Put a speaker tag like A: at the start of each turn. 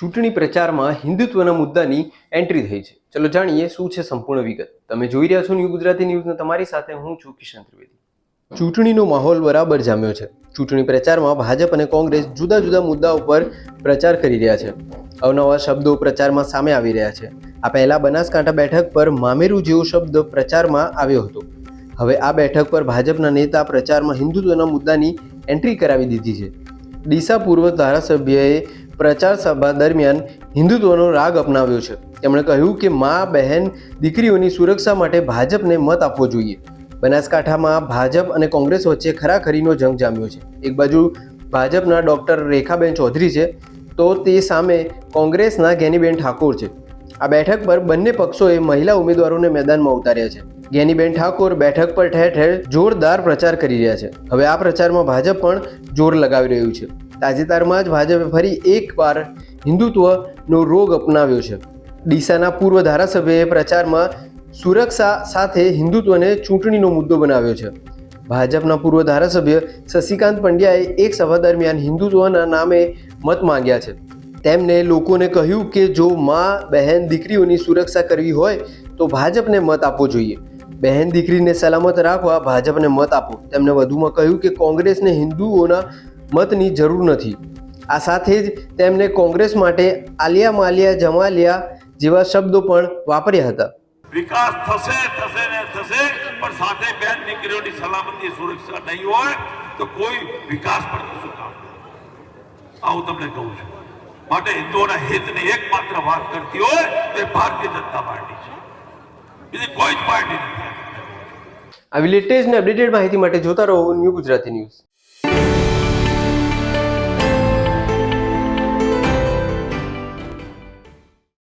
A: ચૂંટણી પ્રચારમાં હિન્દુત્વના મુદ્દાની એન્ટ્રી થઈ છે. ચલો જાણીએ શું છે સંપૂર્ણ વિગત. તમે જોઈ રહ્યા છો ન્યૂ ગુજરાતી ન્યૂઝને. તમારી સાથે હું છું કિશન ત્રિવેદી. ચૂંટણીનો માહોલ બરાબર જામ્યો છે. ચૂંટણી પ્રચારમાં ભાજપ અને કોંગ્રેસ જુદા જુદા મુદ્દા ઉપર પ્રચાર કરી રહ્યા છે. અવનવા શબ્દો પ્રચારમાં સામે આવી રહ્યા છે. આ પહેલાં બનાસકાંઠા બેઠક પર મામેરુ જેવો શબ્દ પ્રચારમાં આવ્યો હતો. હવે આ બેઠક પર ભાજપના નેતા પ્રચારમાં હિન્દુત્વના મુદ્દાની એન્ટ્રી કરાવી દીધી છે. ડીસા પૂર્વ ધારાસભ્યએ પ્રચાર સભા દરમિયાન હિન્દુત્વનો રાગ અપનાવ્યો છે. તેમણે કહ્યું કે મા, બહેન, દીકરીઓની સુરક્ષા માટે ભાજપને મત આપવો જોઈએ. બનાસકાંઠામાં ભાજપ અને કોંગ્રેસ વચ્ચે ખરાખરીનો જંગ જામ્યો છે. એક બાજુ ભાજપના ડૉક્ટર રેખાબેન ચૌધરી છે, તો તે સામે કોંગ્રેસના ગેનીબેન ઠાકોર છે. આ બેઠક પર બંને પક્ષોએ મહિલા ઉમેદવારોને મેદાનમાં ઉતાર્યા છે. ગેનીબેન ઠાકોર બેઠક પર ઠેર ઠેર જોરદાર પ્રચાર કરી રહ્યા છે. હવે આ પ્રચારમાં ભાજપ પણ જોર લગાવી રહ્યું છે. તાજેતરમાં જ ભાજપે ફરી એકવાર હિન્દુત્વનો રોગ અપનાવ્યો છે. ડીસાના પૂર્વ ધારાસભ્યએ પ્રચારમાં સુરક્ષા સાથે હિન્દુત્વને ચૂંટણીનો મુદ્દો બનાવ્યો છે. ભાજપના પૂર્વ ધારાસભ્ય શશિકાંત પંડ્યાએ એક સભા દરમિયાન હિન્દુત્વના નામે મત માંગ્યા છે. તેમને લોકોને કહ્યું કે જો મા, બહેન, દીકરીઓની સુરક્ષા કરવી હોય તો ભાજપને મત આપવો જોઈએ. બહેન, દીકરીને સલામત રાખવા ભાજપને મત આપો. તેમણે વધુમાં કહ્યું કે કોંગ્રેસને હિન્દુઓના મતની જરૂર નથી. આ સાથે જ તેમણે કોંગ્રેસ માટે આલિયા માલિયા જમાલિયા જેવા શબ્દો પણ વાપર્યા હતા.
B: વિકાસ થશે થશે ને થશે પણ સાથે બેન દીકરીઓની સલામતી સુરક્ષા નહીં હોય તો કોઈ વિકાસ પણ કશું કામ. આ હું તમને કહું છું. માટે હિન્દુઓના હિતની એકમાત્ર વાત કરતી હોય એ ભારતીય જનતા પાર્ટી છે. બીજી કોઈ જ પાર્ટી નથી.
A: આવી લેટેસ્ટ ને અપડેટેડ માહિતી માટે જોતા રહો ન્યૂ ગુજરાતી ન્યૂઝ.